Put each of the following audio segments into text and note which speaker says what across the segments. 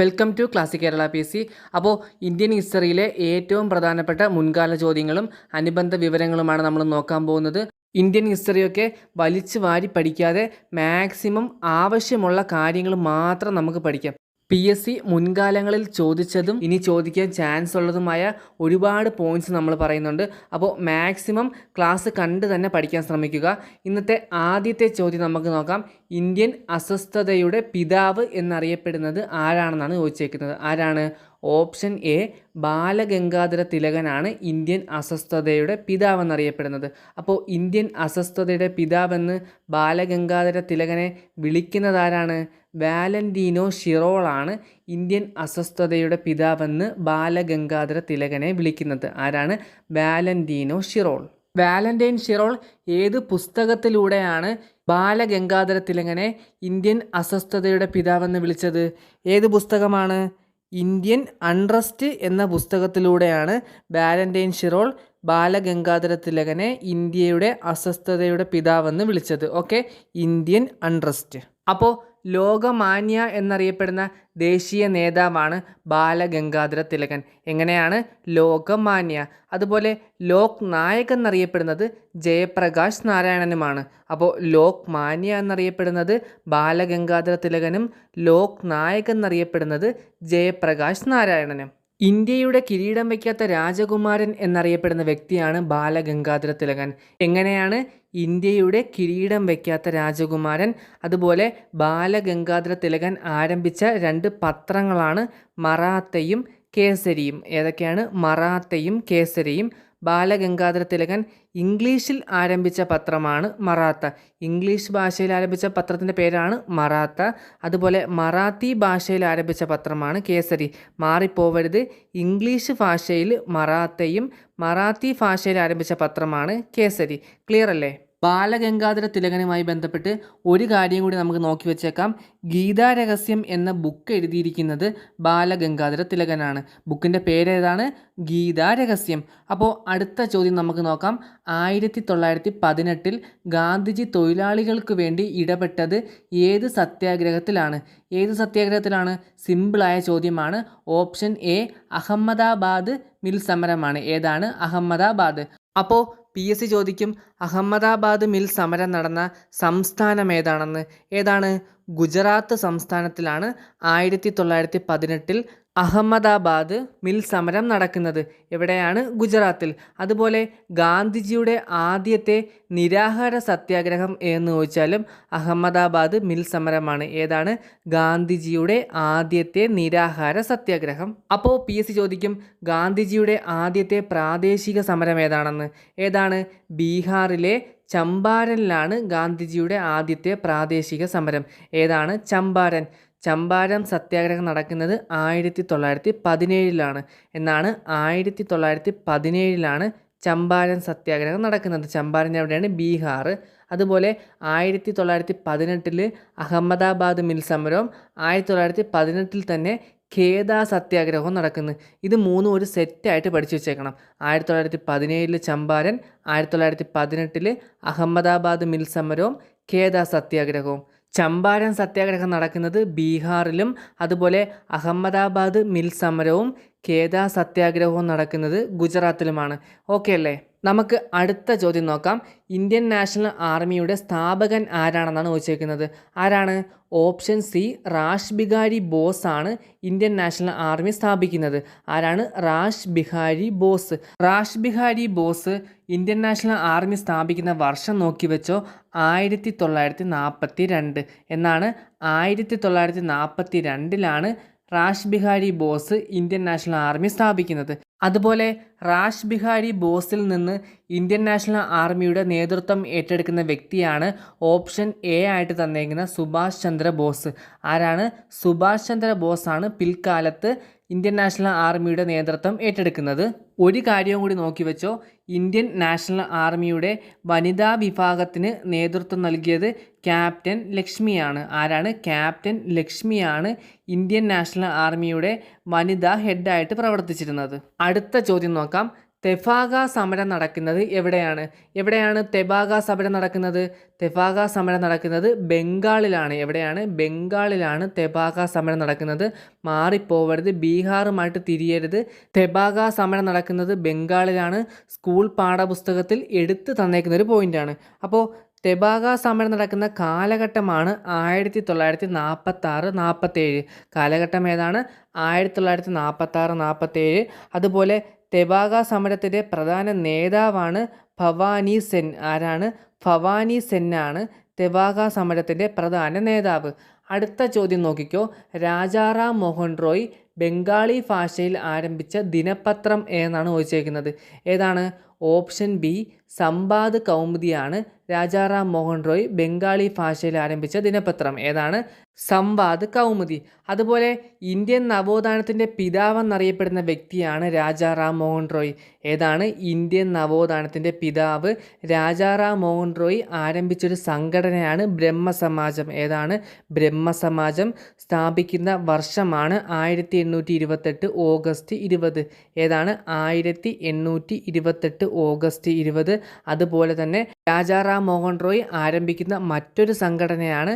Speaker 1: Welcome to classic Kerala P C അപ്പോൾ Indian ഹിസ്റ്ററിയിലെ ഏറ്റവും പ്രധാനപ്പെട്ട മുൻകാല ചോദ്യങ്ങളും അനുബന്ധ വിവരങ്ങളുമാണ് നമ്മൾ നോക്കാൻ പോകുന്നത്. ഇന്ത്യൻ ഹിസ്റ്ററിയൊക്കെ വലിച്ചു വാരി പഠിക്കാതെ മാക്സിമം ആവശ്യമുള്ള കാര്യങ്ങൾ മാത്രം നമുക്ക് പഠിക്കാം. പി എസ് സി മുൻകാലങ്ങളിൽ ചോദിച്ചതും ഇനി ചോദിക്കാൻ ചാൻസ് ഉള്ളതുമായ ഒരുപാട് പോയിന്റ്സ് നമ്മൾ പറയുന്നുണ്ട്. അപ്പോൾ മാക്സിമം ക്ലാസ് കണ്ട് തന്നെ പഠിക്കാൻ ശ്രമിക്കുക. ഇന്നത്തെ ആദ്യത്തെ ചോദ്യം നമുക്ക് നോക്കാം. ഇന്ത്യൻ അസ്വസ്ഥതയുടെ പിതാവ് എന്നറിയപ്പെടുന്നത് ആരാണെന്നാണ് ചോദിച്ചേക്കുന്നത്. ആരാണ്? ഓപ്ഷൻ എ ബാലഗംഗാധര തിലകനാണ് ഇന്ത്യൻ അസ്വസ്ഥതയുടെ പിതാവെന്നറിയപ്പെടുന്നത് അപ്പോൾ ഇന്ത്യൻ അസ്വസ്ഥതയുടെ പിതാവെന്ന് ബാലഗംഗാധര തിലകനെ വിളിക്കുന്നതാരാണ് വാലന്റീനോ ഷിറോളാണ് ഇന്ത്യൻ അസ്വസ്ഥതയുടെ പിതാവെന്ന് ബാലഗംഗാധര തിലകനെ വിളിക്കുന്നത്. ആരാണ്? Valentino Chirol. വാലന്റൈൻ ഷിറോൾ ഏത് പുസ്തകത്തിലൂടെയാണ് ബാലഗംഗാധര തിലകനെ ഇന്ത്യൻ അസ്വസ്ഥതയുടെ പിതാവെന്ന് വിളിച്ചത്? ഏത് പുസ്തകമാണ്? ഇന്ത്യൻ അൺറസ്റ്റ് എന്ന പുസ്തകത്തിലൂടെയാണ് വാലന്റൈൻ ഷിറോൾ ബാലഗംഗാധര തിലകനെ ഇന്ത്യയുടെ അസ്വസ്ഥതയുടെ പിതാവെന്ന് വിളിച്ചത്. ഓക്കെ ഇന്ത്യൻ അൺറസ്റ്റ് അപ്പോൾ ലോകമാന്യ എന്നറിയപ്പെടുന്ന ദേശീയ നേതാവാണ് ബാലഗംഗാധര തിലകൻ. എങ്ങനെയാണ് ലോകമാന്യ? അതുപോലെ ലോക് നായക് എന്നറിയപ്പെടുന്നത് ജയപ്രകാശ് നാരായണനുമാണ്. അപ്പോൾ ലോക് മാന്യ എന്നറിയപ്പെടുന്നത് ബാലഗംഗാധര തിലകനും ലോക് നായക് എന്നറിയപ്പെടുന്നത് ജയപ്രകാശ് നാരായണനും. ഇന്ത്യയുടെ കിരീടം വയ്ക്കാത്ത രാജകുമാരൻ എന്നറിയപ്പെടുന്ന വ്യക്തിയാണ് ബാലഗംഗാധര തിലകൻ. എങ്ങനെയാണ് ഇന്ത്യയുടെ കിരീടം വയ്ക്കാത്ത രാജകുമാരൻ അതുപോലെ ബാലഗംഗാധര തിലകൻ ആരംഭിച്ച രണ്ട് പത്രങ്ങളാണ് മറാത്തയും കേസരിയും. ഏതൊക്കെയാണ്? മറാത്തയും കേസരിയും. ബാലഗംഗാധര തിലകൻ ഇംഗ്ലീഷിൽ ആരംഭിച്ച പത്രമാണ് മറാത്ത. ഇംഗ്ലീഷ് ഭാഷയിൽ ആരംഭിച്ച പത്രത്തിന്റെ പേരാണ് മറാത്ത. അതുപോലെ മറാത്തി ഭാഷയിൽ ആരംഭിച്ച പത്രമാണ് കേസരി. മാറിപ്പോവരുത് ഇംഗ്ലീഷ് ഭാഷയിൽ മറാത്തയും മറാത്തി ഭാഷയിൽ ആരംഭിച്ച പത്രമാണ് കേസരി. ക്ലിയർ അല്ലേ ബാലഗംഗാധര തിലകനുമായി ബന്ധപ്പെട്ട് ഒരു കാര്യം കൂടി നമുക്ക് നോക്കി വെച്ചേക്കാം. ഗീതാരഹസ്യം എന്ന ബുക്ക് എഴുതിയിരിക്കുന്നത് ബാലഗംഗാധര തിലകനാണ്. ബുക്കിന്റെ പേരേതാണ് ഗീതാരഹസ്യം അപ്പോൾ അടുത്ത ചോദ്യം നമുക്ക് നോക്കാം. ആയിരത്തി തൊള്ളായിരത്തി പതിനെട്ടിൽ ഗാന്ധിജി തൊഴിലാളികൾക്ക് വേണ്ടി ഇടപെട്ടത് ഏത് സത്യാഗ്രഹത്തിലാണ്? ഏത് സത്യാഗ്രഹത്തിലാണ്? സിമ്പിളായ ചോദ്യമാണ്. ഓപ്ഷൻ എ അഹമ്മദാബാദ് മിൽ സമരമാണ്. ഏതാണ്? അഹമ്മദാബാദ്. അപ്പോൾ പി എസ് സി ചോദിക്കും അഹമ്മദാബാദ് മിൽ സമരം നടന്ന സംസ്ഥാനം ഏതാണെന്ന്? ഏതാണ്? ഗുജറാത്ത് സംസ്ഥാനത്തിലാണ് ആയിരത്തി തൊള്ളായിരത്തി പതിനെട്ടിൽ അഹമ്മദാബാദ് മിൽ സമരം നടക്കുന്നത് എവിടെയാണ്? ഗുജറാത്തിൽ. അതുപോലെ ഗാന്ധിജിയുടെ ആദ്യത്തെ നിരാഹാര സത്യാഗ്രഹം എന്ന് ചോദിച്ചാലും അഹമ്മദാബാദ് മിൽ സമരമാണ്. ഏതാണ്? ഗാന്ധിജിയുടെ ആദ്യത്തെ നിരാഹാര സത്യാഗ്രഹം. അപ്പോൾ പി എസ് ചോദിക്കും ഗാന്ധിജിയുടെ ആദ്യത്തെ പ്രാദേശിക സമരം ഏതാണെന്ന്? ഏതാണ്? ബീഹാറിലെ ചമ്പാരനിലാണ് ഗാന്ധിജിയുടെ ആദ്യത്തെ പ്രാദേശിക സമരം. ഏതാണ്? ചമ്പാരൻ. ചമ്പാരൻ സത്യാഗ്രഹം നടക്കുന്നത് ആയിരത്തി തൊള്ളായിരത്തി പതിനേഴിലാണ് എന്നാണ് ആയിരത്തി തൊള്ളായിരത്തി പതിനേഴിലാണ് ചമ്പാരൻ സത്യാഗ്രഹം നടക്കുന്നത്. ചമ്പാരൻ എവിടെയാണ്? ബീഹാർ അതുപോലെ ആയിരത്തി തൊള്ളായിരത്തി പതിനെട്ടിൽ അഹമ്മദാബാദ് മിൽ സമരവും ആയിരത്തി തൊള്ളായിരത്തി പതിനെട്ടിൽ തന്നെ ഖേദ സത്യാഗ്രഹവും നടക്കുന്നു. ഇത് മൂന്നും ഒരു സെറ്റായിട്ട് പഠിച്ചു വെച്ചേക്കണം. ആയിരത്തി തൊള്ളായിരത്തി പതിനേഴിൽ ചമ്പാരൻ ആയിരത്തി തൊള്ളായിരത്തി പതിനെട്ടിൽ അഹമ്മദാബാദ് മിൽ സമരവും ഖേദ സത്യാഗ്രഹവും. ചമ്പാരൻ സത്യാഗ്രഹം നടക്കുന്നത് ബീഹാറിലും അതുപോലെ അഹമ്മദാബാദ് മിൽ സമരവും ഖേദ സത്യാഗ്രഹവും നടക്കുന്നത് ഗുജറാത്തിലുമാണ്. ഓക്കെ അല്ലേ? നമുക്ക് അടുത്ത ചോദ്യം നോക്കാം. ഇന്ത്യൻ നാഷണൽ ആർമിയുടെ സ്ഥാപകൻ ആരാണെന്നാണ് ചോദിച്ചേക്കുന്നത്? ആരാണ്? ഓപ്ഷൻ സി റാഷ് ബിഹാരി ബോസ് ആണ് ഇന്ത്യൻ നാഷണൽ ആർമി സ്ഥാപിക്കുന്നത്. ആരാണ്? Rash Behari Bose. Rash Behari Bose Indian national army സ്ഥാപിക്കുന്ന വർഷം നോക്കി വെച്ചോ ആയിരത്തി തൊള്ളായിരത്തി നാൽപ്പത്തി രണ്ട്. എന്നാണ് ആയിരത്തി തൊള്ളായിരത്തി നാൽപ്പത്തി രണ്ടിലാണ് Rash Behari Bose Indian national army സ്ഥാപിക്കുന്നത്. അതുപോലെ റാഷ് ബിഹാരി ബോസിൽ നിന്ന് ഇന്ത്യൻ നാഷണൽ ആർമിയുടെ നേതൃത്വം ഏറ്റെടുക്കുന്ന വ്യക്തിയാണ് ഓപ്ഷൻ എ ആയിട്ട് തന്നേക്കുന്ന സുഭാഷ് ചന്ദ്ര ബോസ്. ആരാണ്? സുഭാഷ് ചന്ദ്ര ബോസാണ് പിൽക്കാലത്ത് ഇന്ത്യൻ നാഷണൽ ആർമിയുടെ നേതൃത്വം ഏറ്റെടുക്കുന്നത്. ഒരു കാര്യവും കൂടി നോക്കി വെച്ചോ ഇന്ത്യൻ നാഷണൽ ആർമിയുടെ വനിതാ വിഭാഗത്തിന് നേതൃത്വം നൽകിയത് ക്യാപ്റ്റൻ ലക്ഷ്മിയാണ്. ആരാണ്? ക്യാപ്റ്റൻ ലക്ഷ്മിയാണ് ഇന്ത്യൻ നാഷണൽ ആർമിയുടെ വനിതാ ഹെഡായിട്ട് പ്രവർത്തിച്ചിരുന്നത്. അടുത്ത ചോദ്യം നോക്കാം. തെഫാഗ സമരം നടക്കുന്നത് എവിടെയാണ്? എവിടെയാണ് തെബാഗ സമരം നടക്കുന്നത്? തെഫാഗ സമരം നടക്കുന്നത് ബംഗാളിലാണ്. എവിടെയാണ്? ബംഗാളിലാണ് തെബാഗ സമരം നടക്കുന്നത്. മാറിപ്പോവരുത് ബീഹാറുമായിട്ട് തിരിയരുത്. തെബാഗ സമരം നടക്കുന്നത് ബംഗാളിലാണ്. സ്കൂൾ പാഠപുസ്തകത്തിൽ എടുത്തു തന്നേക്കുന്ന ഒരു പോയിന്റാണ് അപ്പോൾ തെബാഗ സമരം നടക്കുന്ന കാലഘട്ടമാണ് ആയിരത്തി തൊള്ളായിരത്തി നാൽപ്പത്താറ് നാൽപ്പത്തേഴ് കാലഘട്ടം ഏതാണ്? ആയിരത്തി തൊള്ളായിരത്തി നാൽപ്പത്താറ് നാൽപ്പത്തേഴ് അതുപോലെ തെബാഗ സമരത്തിന്റെ പ്രധാന നേതാവാണ് ഭവാനി സെൻ. ആരാണ്? ഭവാനി സെന്നാണ് തെബാഗ സമരത്തിന്റെ പ്രധാന നേതാവ്. അടുത്ത ചോദ്യം നോക്കിക്കോ. രാജാറാം മോഹൻ റോയ് ബംഗാളി ഭാഷയിൽ ആരംഭിച്ച ദിനപത്രം എന്നാണ് ചോദിച്ചേക്കുന്നത്. ഏതാണ്? ഓപ്ഷൻ ബി സമ്പാദ് കൗമുദിയാണ് രാജാറാം മോഹൻ റോയ് ബംഗാളി ഭാഷയിൽ ആരംഭിച്ച ദിനപത്രം. ഏതാണ്? സംവാദ് കൗമുദി. അതുപോലെ ഇന്ത്യൻ നവോത്ഥാനത്തിന്റെ പിതാവെന്നറിയപ്പെടുന്ന വ്യക്തിയാണ് രാജാ റാം മോഹൻ റോയ്. ഏതാണ് ഇന്ത്യൻ നവോത്ഥാനത്തിന്റെ പിതാവ് രാജാറാം മോഹൻ റോയ് ആരംഭിച്ചൊരു സംഘടനയാണ് ബ്രഹ്മസമാജം. ഏതാണ് ബ്രഹ്മസമാജം? സ്ഥാപിക്കുന്ന വർഷമാണ് ആയിരത്തി എണ്ണൂറ്റി ഇരുപത്തെട്ട് ഓഗസ്റ്റ് ഇരുപത്. ഏതാണ് ആയിരത്തി എണ്ണൂറ്റി ഇരുപത്തെട്ട് ഓഗസ്റ്റ് ഇരുപത്? അതുപോലെ തന്നെ രാജാറാം മോഹൻ റോയ് ആരംഭിക്കുന്ന മറ്റൊരു സംഘടനയാണ്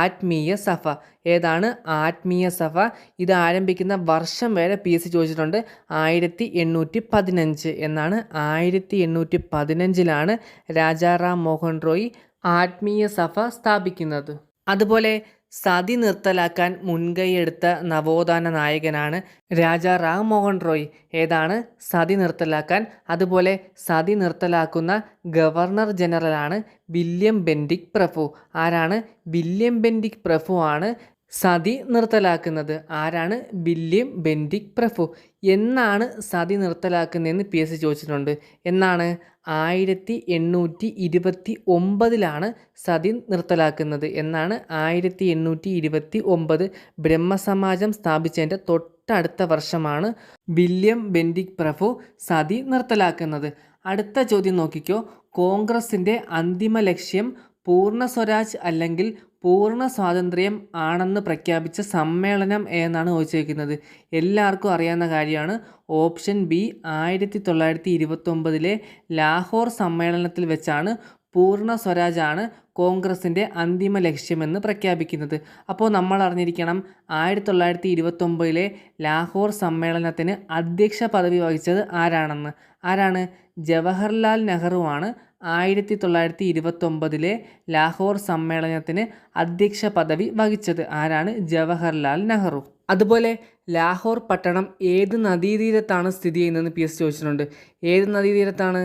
Speaker 1: ആത്മീയ സഭ. ഏതാണ്? ആത്മീയ സഭ. ഇത് ആരംഭിക്കുന്ന വർഷം വരെ പി എസ് സി ചോദിച്ചിട്ടുണ്ട്. ആയിരത്തി എണ്ണൂറ്റി പതിനഞ്ച് എന്നാണ്. ആയിരത്തി എണ്ണൂറ്റി പതിനഞ്ചിലാണ് രാജാറാം മോഹൻ റോയ് ആത്മീയ സഭ സ്ഥാപിക്കുന്നത്. അതുപോലെ സതി നിർത്തലാക്കാൻ മുൻകൈയെടുത്ത നവോത്ഥാന നായകനാണ് രാജാ റാം മോഹൻ റോയ്. ഏതാണ്? സതി നിർത്തലാക്കാൻ. അതുപോലെ സതി നിർത്തലാക്കുന്ന ഗവർണർ ജനറലാണ് വില്യം ബെൻഡിക് പ്രഭു. ആരാണ്? വില്യം ബെൻഡിക് പ്രഭു ആണ് സതി നിർത്തലാക്കുന്നത്? ആരാണ്? വില്യം ബെൻഡിക് പ്രഫു എന്നാണ് സതി നിർത്തലാക്കുന്നതെന്ന് പി എസ് സി ചോദിച്ചിട്ടുണ്ട്. എന്നാണ്? ആയിരത്തി എണ്ണൂറ്റി ഇരുപത്തി ഒമ്പതിലാണ് സതി നിർത്തലാക്കുന്നത്. എന്നാണ്? ആയിരത്തി എണ്ണൂറ്റി ഇരുപത്തി ഒമ്പത് ബ്രഹ്മസമാജം സ്ഥാപിച്ചതിന്റെ തൊട്ടടുത്ത വർഷമാണ് വില്യം ബെൻഡിക് പ്രഫു സതി നിർത്തലാക്കുന്നത്. അടുത്ത ചോദ്യം നോക്കിക്കോ. കോൺഗ്രസിന്റെ അന്തിമ ലക്ഷ്യം പൂർണ സ്വരാജ് അല്ലെങ്കിൽ പൂർണ സ്വാതന്ത്ര്യം ആണെന്ന് പ്രഖ്യാപിച്ച സമ്മേളനം എന്നാണ് ചോദിച്ചിരിക്കുന്നത്. എല്ലാവർക്കും അറിയാവുന്ന കാര്യമാണ്. ഓപ്ഷൻ ബി ആയിരത്തി തൊള്ളായിരത്തി ഇരുപത്തൊമ്പതിലെ ലാഹോർ സമ്മേളനത്തിൽ വെച്ചാണ് പൂർണ സ്വരാജാണ് കോൺഗ്രസിന്റെ അന്തിമ ലക്ഷ്യമെന്ന് പ്രഖ്യാപിക്കുന്നത്. അപ്പോൾ നമ്മൾ അറിഞ്ഞിരിക്കണം ആയിരത്തി തൊള്ളായിരത്തി ഇരുപത്തൊമ്പതിലെ ലാഹോർ സമ്മേളനത്തിന് അധ്യക്ഷ പദവി വഹിച്ചത് ആരാണെന്ന്. ആരാണ്? ജവഹർലാൽ നെഹ്റുവാണ്. ആയിരത്തി തൊള്ളായിരത്തി ഇരുപത്തൊമ്പതിലെ ലാഹോർ സമ്മേളനത്തിന് അധ്യക്ഷ പദവി വഹിച്ചത് ആരാണ്? ജവഹർലാൽ നെഹ്റു. അതുപോലെ ലാഹോർ പട്ടണം ഏത് നദീതീരത്താണ് സ്ഥിതി ചെയ്യുന്നതെന്ന് പി എസ് ചോദിച്ചിട്ടുണ്ട് ഏത് നദീതീരത്താണ്?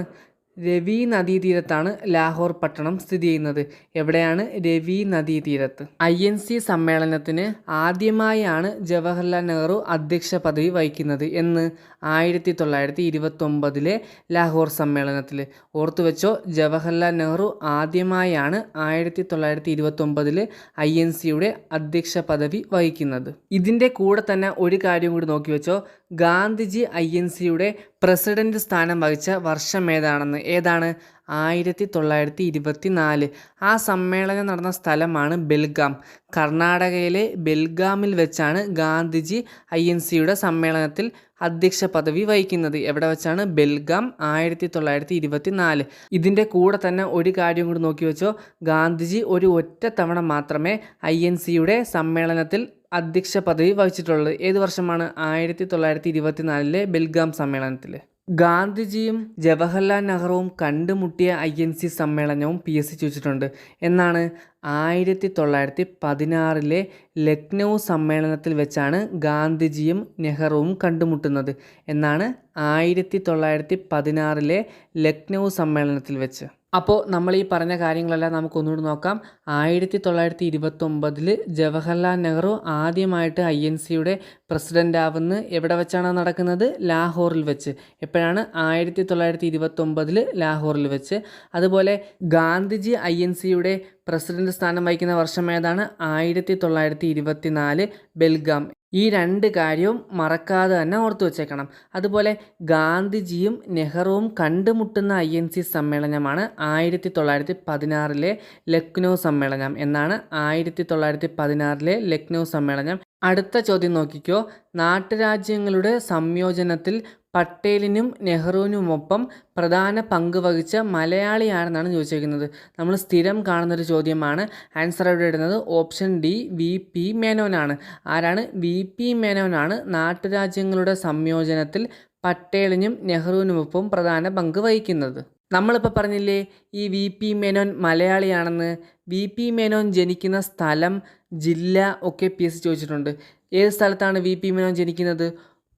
Speaker 1: രവി നദീതീരത്താണ് ലാഹോർ പട്ടണം സ്ഥിതി ചെയ്യുന്നത്. എവിടെയാണ് രവി നദീതീരത്ത് ഐ എൻ സി സമ്മേളനത്തിന് ആദ്യമായാണ് ജവഹർലാൽ നെഹ്റു അധ്യക്ഷ പദവി വഹിക്കുന്നത് എന്ന് ആയിരത്തി തൊള്ളായിരത്തി ഇരുപത്തൊമ്പതിലെ ലാഹോർ സമ്മേളനത്തിൽ. ഓർത്തുവെച്ചോ ജവഹർലാൽ നെഹ്റു ആദ്യമായാണ് ആയിരത്തി തൊള്ളായിരത്തി ഇരുപത്തൊമ്പതിലെ ഐ എൻ സിയുടെ അധ്യക്ഷ പദവി വഹിക്കുന്നത്. ഇതിന്റെ കൂടെ തന്നെ ഒരു കാര്യം കൂടി നോക്കി വെച്ചോ ഗാന്ധിജി ഐ എൻ സിയുടെ പ്രസിഡന്റ് സ്ഥാനം വഹിച്ച വർഷം ഏതാണെന്ന്? ഏതാണ്? ആയിരത്തി തൊള്ളായിരത്തി ഇരുപത്തി നാല് ആ സമ്മേളനം നടന്ന സ്ഥലമാണ് ബെൽഗാം. കർണാടകയിലെ ബെൽഗാമിൽ വെച്ചാണ് ഗാന്ധിജി ഐ എൻ സിയുടെ സമ്മേളനത്തിൽ അധ്യക്ഷ പദവി വഹിക്കുന്നത്. എവിടെ വെച്ചാണ്? ബെൽഗാം ആയിരത്തി തൊള്ളായിരത്തി ഇരുപത്തി നാല് ഇതിന്റെ കൂടെ തന്നെ ഒരു കാര്യം കൂടി നോക്കി വെച്ചോ. ഗാന്ധിജി ഒരു ഒറ്റ തവണ മാത്രമേ ഐ എൻ സിയുടെ സമ്മേളനത്തിൽ അധ്യക്ഷ പദവി വഹിച്ചിട്ടുള്ളത് ഏത് വർഷമാണ്? ആയിരത്തി തൊള്ളായിരത്തി ഇരുപത്തി നാലിലെ ബെൽഗാം സമ്മേളനത്തിൽ ഗാന്ധിജിയും ജവഹർലാൽ നെഹ്റുവും കണ്ടുമുട്ടിയ ഐ എൻ സി സമ്മേളനവും പി എസ് സി ചോദിച്ചിട്ടുണ്ട്. എന്നാണ് ആയിരത്തി തൊള്ളായിരത്തി പതിനാറിലെ ലക്നൗ സമ്മേളനത്തിൽ വെച്ചാണ് ഗാന്ധിജിയും നെഹ്റുവും കണ്ടുമുട്ടുന്നത്. എന്നാണ് ആയിരത്തി തൊള്ളായിരത്തി പതിനാറിലെ ലക്നൗ സമ്മേളനത്തിൽ വെച്ച്. അപ്പോൾ നമ്മൾ ഈ പറഞ്ഞ കാര്യങ്ങളെല്ലാം നമുക്ക് ഒന്നുകൂടി നോക്കാം. ആയിരത്തി തൊള്ളായിരത്തി ഇരുപത്തൊമ്പതിൽ ജവഹർലാൽ നെഹ്റു ആദ്യമായിട്ട് ഐ എൻ സിയുടെ പ്രസിഡന്റ് ആവുന്ന എവിടെ വെച്ചാണ് നടക്കുന്നത്? ലാഹോറിൽ വെച്ച്. എപ്പോഴാണ്? ആയിരത്തി തൊള്ളായിരത്തി ഇരുപത്തൊമ്പതിൽ ലാഹോറിൽ വെച്ച്. അതുപോലെ ഗാന്ധിജി ഐ എൻ സിയുടെ പ്രസിഡന്റ് സ്ഥാനം വഹിക്കുന്ന വർഷം ഏതാണ്? ആയിരത്തി തൊള്ളായിരത്തി ഇരുപത്തി നാല് ബെൽഗാം. ഈ രണ്ട് കാര്യവും മറക്കാതെ തന്നെ ഓർത്തു വച്ചേക്കണം. അതുപോലെ ഗാന്ധിജിയും നെഹ്റുവും കണ്ടുമുട്ടുന്ന ഐ എൻ സി സമ്മേളനമാണ് ആയിരത്തി തൊള്ളായിരത്തി പതിനാറിലെ ലക്നൗ സമ്മേളനം എന്നാണ് ആയിരത്തി തൊള്ളായിരത്തി പതിനാറിലെ ലക്നൗ സമ്മേളനം. അടുത്ത ചോദ്യം നോക്കിക്കോ. നാട്ടുരാജ്യങ്ങളുടെ സംയോജനത്തിൽ പട്ടേലിനും നെഹ്റുവിനുമൊപ്പം പ്രധാന പങ്ക് വഹിച്ച മലയാളിയാണെന്നാണ് ചോദിച്ചിരിക്കുന്നത് നമ്മൾ സ്ഥിരം കാണുന്നൊരു ചോദ്യമാണ്. ആൻസർ അവിടെ ഇടുന്നത് ഓപ്ഷൻ ഡി വി പി മേനോനാണ്. ആരാണ്? വി പി മേനോനാണ് നാട്ടുരാജ്യങ്ങളുടെ സംയോജനത്തിൽ പട്ടേലിനും നെഹ്റുവിനുമൊപ്പം പ്രധാന പങ്ക് വഹിക്കുന്നത്. നമ്മളിപ്പോൾ പറഞ്ഞില്ലേ ഈ വി പി മേനോൻ മലയാളിയാണെന്ന്. വി പി മേനോൻ ജനിക്കുന്ന സ്ഥലം ജില്ല ഒക്കെ പി എസ് ചോദിച്ചിട്ടുണ്ട്. ഏത് സ്ഥലത്താണ് വി പി മേനോൻ ജനിക്കുന്നത്?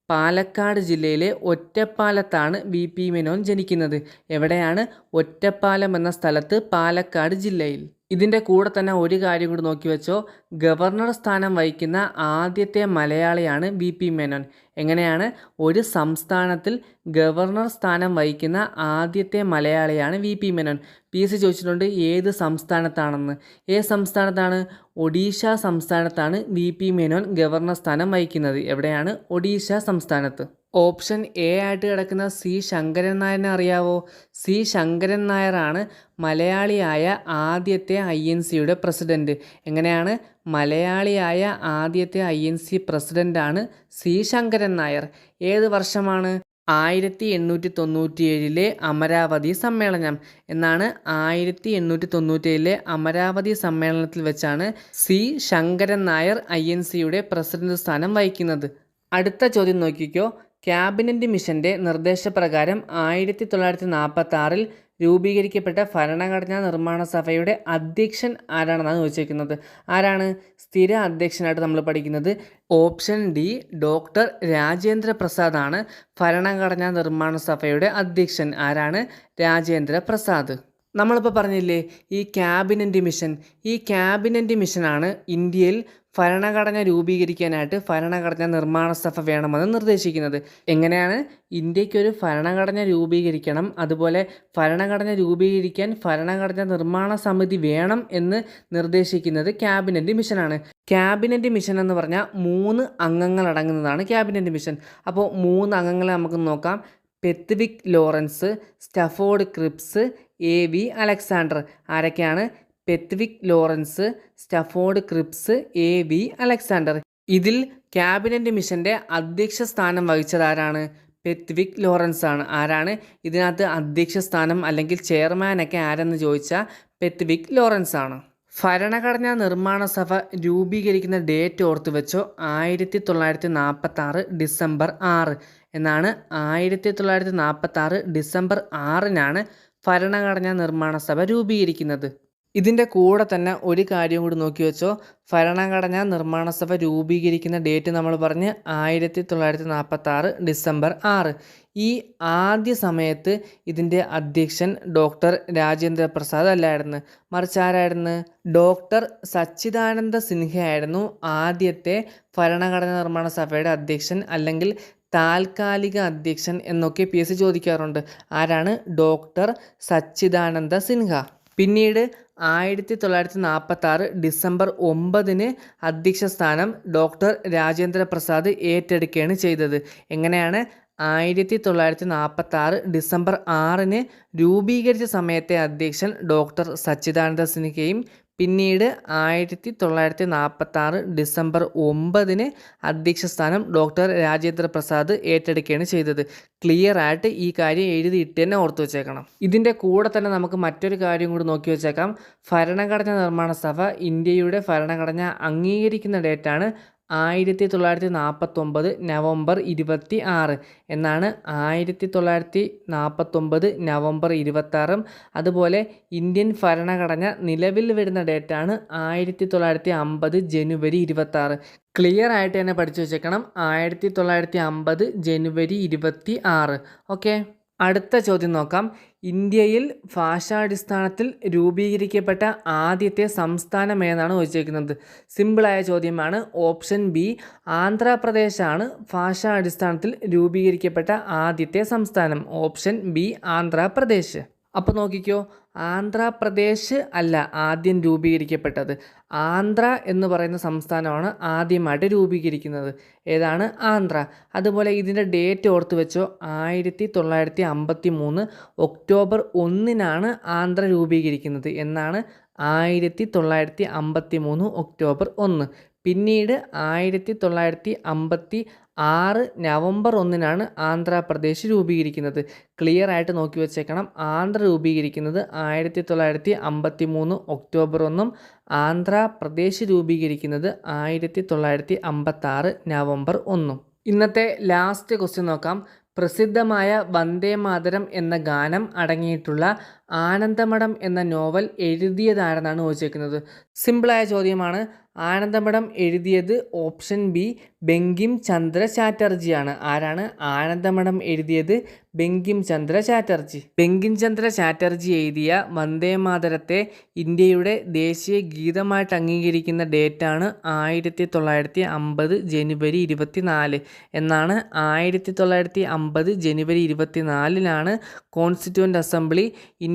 Speaker 1: പാലക്കാട് ജില്ലയിലെ ഒറ്റപ്പാലത്താണ് വി പി മേനോൻ ജനിക്കുന്നത്. എവിടെയാണ്? ഒറ്റപ്പാലം എന്ന സ്ഥലത്ത് പാലക്കാട് ജില്ലയിൽ. ഇതിന്റെ കൂടെ തന്നെ ഒരു കാര്യം കൂടി നോക്കി വെച്ചോ. ഗവർണർ സ്ഥാനം വഹിക്കുന്ന ആദ്യത്തെ മലയാളിയാണ് വി പി മേനോൻ. എങ്ങനെയാണ്? ഒരു സംസ്ഥാനത്തിൽ ഗവർണർ സ്ഥാനം വഹിക്കുന്ന ആദ്യത്തെ മലയാളിയാണ് V P Menon. P C ചോദിച്ചിട്ടുണ്ട് ഏത് സംസ്ഥാനത്താണെന്ന്. ഏത് സംസ്ഥാനത്താണ്? ഒഡീഷ സംസ്ഥാനത്താണ് വി പി മേനോൻ ഗവർണർ സ്ഥാനം വഹിക്കുന്നത്. എവിടെയാണ്? ഒഡീഷ സംസ്ഥാനത്ത്. ഓപ്ഷൻ എ ആയിട്ട് കിടക്കുന്ന സി ശങ്കരൻ നായരനെ അറിയാവോ? സി ശങ്കരൻ നായരാണ് മലയാളിയായ ആദ്യത്തെ ഐ എൻ സിയുടെ പ്രസിഡന്റ് എങ്ങനെയാണ്? മലയാളിയായ ആദ്യത്തെ ഐ എൻ സി പ്രസിഡന്റാണ് സി ശങ്കരൻ നായർ. ഏത് വർഷമാണ്? ആയിരത്തി എണ്ണൂറ്റി തൊണ്ണൂറ്റിയേഴിലെ അമരാവതി സമ്മേളനം. എന്നാണ് ആയിരത്തി എണ്ണൂറ്റി തൊണ്ണൂറ്റിയേഴിലെ അമരാവതി സമ്മേളനത്തിൽ വെച്ചാണ് C Sankaran Nair I N സിയുടെ പ്രസിഡന്റ് സ്ഥാനം വഹിക്കുന്നത്. അടുത്ത ചോദ്യം നോക്കിക്കോ. ക്യാബിനറ്റ് മിഷന്റെ നിർദ്ദേശപ്രകാരം ആയിരത്തി തൊള്ളായിരത്തി നാൽപ്പത്തി ആറിൽ രൂപീകരിക്കപ്പെട്ട ഭരണഘടനാ നിർമ്മാണ സഭയുടെ അധ്യക്ഷൻ ആരാണെന്നാണ് ചോദിച്ചിരിക്കുന്നത്? ആരാണ്? സ്ഥിര അധ്യക്ഷനായിട്ട് നമ്മൾ പഠിക്കുന്നത് option D doctor Rajendra Prasad ആണ്. ഭരണഘടനാ നിർമ്മാണ സഭയുടെ അധ്യക്ഷൻ ആരാണ്? രാജേന്ദ്ര പ്രസാദ്. നമ്മളിപ്പോൾ പറഞ്ഞില്ലേ ഈ ക്യാബിനറ്റ് മിഷൻ ഈ ക്യാബിനറ്റ് മിഷനാണ് ഇന്ത്യയിൽ ഭരണഘടന രൂപീകരിക്കാനായിട്ട് ഭരണഘടന നിർമ്മാണ സഭ വേണമെന്ന് നിർദ്ദേശിക്കുന്നത്. എങ്ങനെയാണ്? ഇന്ത്യക്കൊരു ഭരണഘടന രൂപീകരിക്കണം അതുപോലെ ഭരണഘടന രൂപീകരിക്കാൻ ഭരണഘടന നിർമ്മാണ സമിതി വേണം എന്ന് നിർദ്ദേശിക്കുന്നത് ക്യാബിനറ്റ് മിഷനാണ്. ക്യാബിനറ്റ് മിഷൻ എന്ന് പറഞ്ഞാൽ മൂന്ന് അംഗങ്ങൾ അടങ്ങുന്നതാണ് ക്യാബിനറ്റ് മിഷൻ. അപ്പോൾ മൂന്ന് അംഗങ്ങളെ നമുക്ക് നോക്കാം. Pethick Lawrence Stafford Cripps A V Alexander. ആരൊക്കെയാണ്? Pethick Lawrence Stafford Cripps A V Alexander. ഇതിൽ ക്യാബിനറ്റ് മിഷന്റെ അധ്യക്ഷ സ്ഥാനം വഹിച്ചത് ആരാണ്? പെത്വിക് ലോറൻസ് ആണ്. ആരാണ്? ഇതിനകത്ത് അധ്യക്ഷ സ്ഥാനം അല്ലെങ്കിൽ ചെയർമാനൊക്കെ ആരെന്ന് ചോദിച്ചാൽ പെത്വിക് ലോറൻസ് ആണ്. ഭരണഘടനാ നിർമ്മാണ സഭ രൂപീകരിക്കുന്ന ഡേറ്റ് ഓർത്ത് വെച്ചോ ആയിരത്തി തൊള്ളായിരത്തി നാൽപ്പത്തി ആറ് ഡിസംബർ ആറ്. എന്നാണ് ആയിരത്തി തൊള്ളായിരത്തി നാൽപ്പത്തി ആറ് ഡിസംബർ ആറിനാണ് ഭരണഘടനാ നിർമ്മാണ സഭ രൂപീകരിക്കുന്നത്. ഇതിന്റെ കൂടെ തന്നെ ഒരു കാര്യം കൂടി നോക്കി വെച്ചോ. ഭരണഘടനാ നിർമ്മാണ സഭ രൂപീകരിക്കുന്ന ഡേറ്റ് നമ്മൾ പറഞ്ഞ് ആയിരത്തി തൊള്ളായിരത്തി നാൽപ്പത്തി ആറ് ഡിസംബർ ആറ്. ഈ ആദ്യ സമയത്ത് ഇതിന്റെ അധ്യക്ഷൻ ഡോക്ടർ രാജേന്ദ്ര പ്രസാദ് അല്ലായിരുന്നു. മറിച്ച് ആരായിരുന്നു? ഡോക്ടർ സച്ചിദാനന്ദ സിൻഹയായിരുന്നു ആദ്യത്തെ ഭരണഘടനാ നിർമ്മാണ സഭയുടെ അധ്യക്ഷൻ അല്ലെങ്കിൽ താൽക്കാലിക അധ്യക്ഷൻ എന്നൊക്കെ പി എസ് ചോദിക്കാറുണ്ട്. ആരാണ്? ഡോക്ടർ സച്ചിദാനന്ദ സിൻഹ. പിന്നീട് ആയിരത്തി തൊള്ളായിരത്തി നാൽപ്പത്തി ആറ് ഡിസംബർ ഒമ്പതിന് അധ്യക്ഷ സ്ഥാനം ഡോക്ടർ രാജേന്ദ്ര പ്രസാദ് ഏറ്റെടുക്കുകയാണ് ചെയ്തത്. എങ്ങനെയാണ്? ആയിരത്തി തൊള്ളായിരത്തി നാൽപ്പത്തി ആറ് ഡിസംബർ ആറിന് രൂപീകരിച്ച സമയത്തെ അധ്യക്ഷൻ ഡോക്ടർ സച്ചിദാനന്ദ സിൻഹയും പിന്നീട് ആയിരത്തി തൊള്ളായിരത്തി നാൽപ്പത്തി ഡിസംബർ ഒമ്പതിന് അധ്യക്ഷ സ്ഥാനം ഡോക്ടർ രാജേന്ദ്ര പ്രസാദ് ഏറ്റെടുക്കുകയാണ് ചെയ്തത്. ക്ലിയർ ആയിട്ട് ഈ കാര്യം എഴുതിയിട്ട് തന്നെ ഓർത്തു വെച്ചേക്കണം. ഇതിന്റെ കൂടെ തന്നെ നമുക്ക് മറ്റൊരു കാര്യം കൂടി നോക്കി വെച്ചേക്കാം. ഭരണഘടന നിർമ്മാണ സഭ ഇന്ത്യയുടെ ഭരണഘടന അംഗീകരിക്കുന്ന ഡേറ്റാണ് ആയിരത്തി തൊള്ളായിരത്തി നാൽപ്പത്തൊമ്പത് നവംബർ ഇരുപത്തി ആറ് എന്നാണ് ആയിരത്തി തൊള്ളായിരത്തി നാൽപ്പത്തൊമ്പത് നവംബർ ഇരുപത്താറും അതുപോലെ ഇന്ത്യൻ ഭരണഘടന നിലവിൽ വരുന്ന ഡേറ്റാണ് ആയിരത്തി തൊള്ളായിരത്തി അമ്പത് ജനുവരി ഇരുപത്താറ് ക്ലിയർ ആയിട്ട് തന്നെ പഠിച്ചു വെച്ചേക്കണം. ആയിരത്തി തൊള്ളായിരത്തി അമ്പത് ജനുവരി ഇരുപത്തി ആറ് ഓക്കെ? അടുത്ത ചോദ്യം നോക്കാം. ഇന്ത്യയിൽ ഭാഷാടിസ്ഥാനത്തിൽ രൂപീകരിക്കപ്പെട്ട ആദ്യത്തെ സംസ്ഥാനം ഏതാണ് ചോദിച്ചിരിക്കുന്നത്? സിമ്പിളായ ചോദ്യമാണ് ഓപ്ഷൻ ബി. ആന്ധ്രാപ്രദേശാണ് ഭാഷാടിസ്ഥാനത്തിൽ രൂപീകരിക്കപ്പെട്ട ആദ്യത്തെ സംസ്ഥാനം. Option B Andhra Pradesh. അപ്പോൾ നോക്കിക്കോ ആന്ധ്രാപ്രദേശ് അല്ല ആദ്യം രൂപീകരിക്കപ്പെട്ടത്. ആന്ധ്ര എന്ന് പറയുന്ന സംസ്ഥാനമാണ് ആദ്യമായിട്ട് രൂപീകരിക്കുന്നത്. ഏതാണ്? ആന്ധ്ര. അതുപോലെ ഇതിന്റെ ഡേറ്റ് ഓർത്ത് വെച്ചോ ആയിരത്തി തൊള്ളായിരത്തി അമ്പത്തി മൂന്ന് ഒക്ടോബർ ഒന്നിനാണ് ആന്ധ്ര രൂപീകരിക്കുന്നത്. എന്നാണ്? ആയിരത്തി തൊള്ളായിരത്തി അമ്പത്തി മൂന്ന് ഒക്ടോബർ ഒന്ന്. പിന്നീട് ആയിരത്തി തൊള്ളായിരത്തി അമ്പത്തി ആറ് നവംബർ ഒന്നിനാണ് ആന്ധ്രാപ്രദേശ് രൂപീകരിക്കുന്നത്. ക്ലിയർ ആയിട്ട് നോക്കി വെച്ചേക്കണം. ആന്ധ്ര രൂപീകരിക്കുന്നത് ആയിരത്തി തൊള്ളായിരത്തി അമ്പത്തി മൂന്ന് ഒക്ടോബർ ഒന്നും ആന്ധ്രാപ്രദേശ് രൂപീകരിക്കുന്നത് ആയിരത്തി തൊള്ളായിരത്തി അമ്പത്താറ് നവംബർ ഒന്നും. ഇന്നത്തെ ലാസ്റ്റ് ക്വസ്റ്റ്യൻ നോക്കാം. പ്രസിദ്ധമായ വന്ദേ മാതരം എന്ന ഗാനം അടങ്ങിയിട്ടുള്ള ആനന്ദമഠം എന്ന നോവൽ എഴുതിയതാരെന്നാണ് ചോദിച്ചേക്കുന്നത് സിമ്പിളായ ചോദ്യമാണ്. ആനന്ദമഠം എഴുതിയത് ഓപ്ഷൻ ബി ബെങ്കിം ചന്ദ്ര ചാറ്റർജിയാണ് ആരാണ്? ആനന്ദമഠം എഴുതിയത് ബെങ്കിം ചന്ദ്ര ചാറ്റർജി ബെങ്കിം ചന്ദ്ര ചാറ്റർജി എഴുതിയ വന്ദേ മാതരത്തെ ഇന്ത്യയുടെ ദേശീയ ഗീതമായിട്ട് അംഗീകരിക്കുന്ന ഡേറ്റാണ് ആയിരത്തി തൊള്ളായിരത്തി അമ്പത് ജനുവരി ഇരുപത്തി നാല് എന്നാണ് ആയിരത്തി തൊള്ളായിരത്തി അമ്പത് ജനുവരി ഇരുപത്തി നാലിനാണ് കോൺസ്റ്റിറ്റ്യൂവന്റ് അസംബ്ലി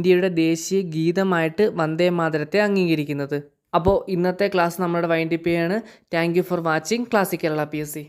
Speaker 1: ഇന്ത്യയുടെ ദേശീയ ഗീതമായിട്ട് വന്ദേ മാതരത്തെ അംഗീകരിക്കുന്നത്. അപ്പോൾ ഇന്നത്തെ ക്ലാസ് നമ്മളുടെ വൈൻഡിപ്പ് ചെയ്യാണ് thank you for watching classic Kerala P S C